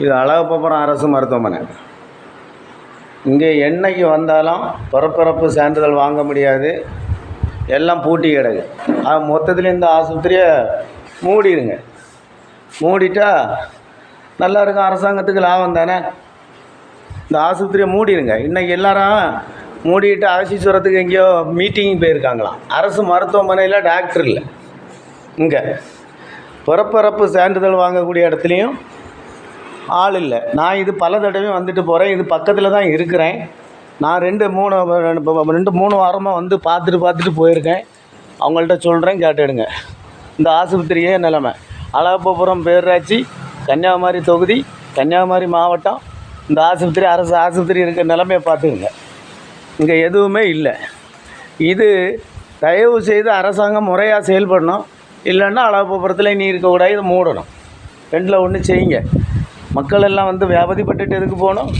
இது அழகப்பபுரம் அரசு மருத்துவமனை. இங்கே என்னைக்கு வந்தாலும் பிறப்பிறப்பு சான்றிதழ் வாங்க முடியாது. எல்லாம் பூட்டி கிடக்கு. ஆக மொத்தத்தில் இந்த ஆஸ்பத்திரியை மூடிடுங்க. மூடிட்டா நல்லா இருக்கும் அரசாங்கத்துக்கு லாபம் தானே? இந்த ஆஸ்பத்திரியை மூடிடுங்க. இன்றைக்கி எல்லாரும் மூடிட்டு ஆசீஸ்வரத்துக்கு எங்கேயோ மீட்டிங் போயிருக்காங்களாம். அரசு மருத்துவமனையில் டாக்டர் இல்லை. இங்கே பிறப்பிறப்பு சான்றிதழ் வாங்கக்கூடிய இடத்துலையும் ஆள் இல்லை. நான் இது பல தடவையும் வந்துட்டு போகிறேன் இது பக்கத்தில் தான் இருக்கிறேன். நான் ரெண்டு மூணு ரெண்டு- ரெண்டு மூணு வாரமாக வந்து பார்த்துட்டு பார்த்துட்டு போயிருக்கேன். அவங்கள்ட்ட சொல்கிறேன் கேட்டுடுங்க. இந்த ஆஸ்பத்திரியே நிலமை. அழகப்பபுரம் பேரூராட்சி கன்னியாகுமரி தொகுதி கன்னியாகுமரி மாவட்டம். இந்த ஆஸ்பத்திரி அரசு ஆஸ்பத்திரி இருக்கிற நிலமையை பார்த்துக்குங்க. இங்கே எதுவுமே இல்லை. இது தயவு செய்து அரசாங்கம் முறையாக செயல்படணும். இல்லைன்னா அழகப்பபுரத்தில் நீ இருக்கக்கூடாது இதை மூடணும். ரெண்டில் ஒன்று செய்யுங்க. மக்கள் எல்லாம் வந்து வியாபதிப்பட்டுட்டு எதுக்கு போகணும்?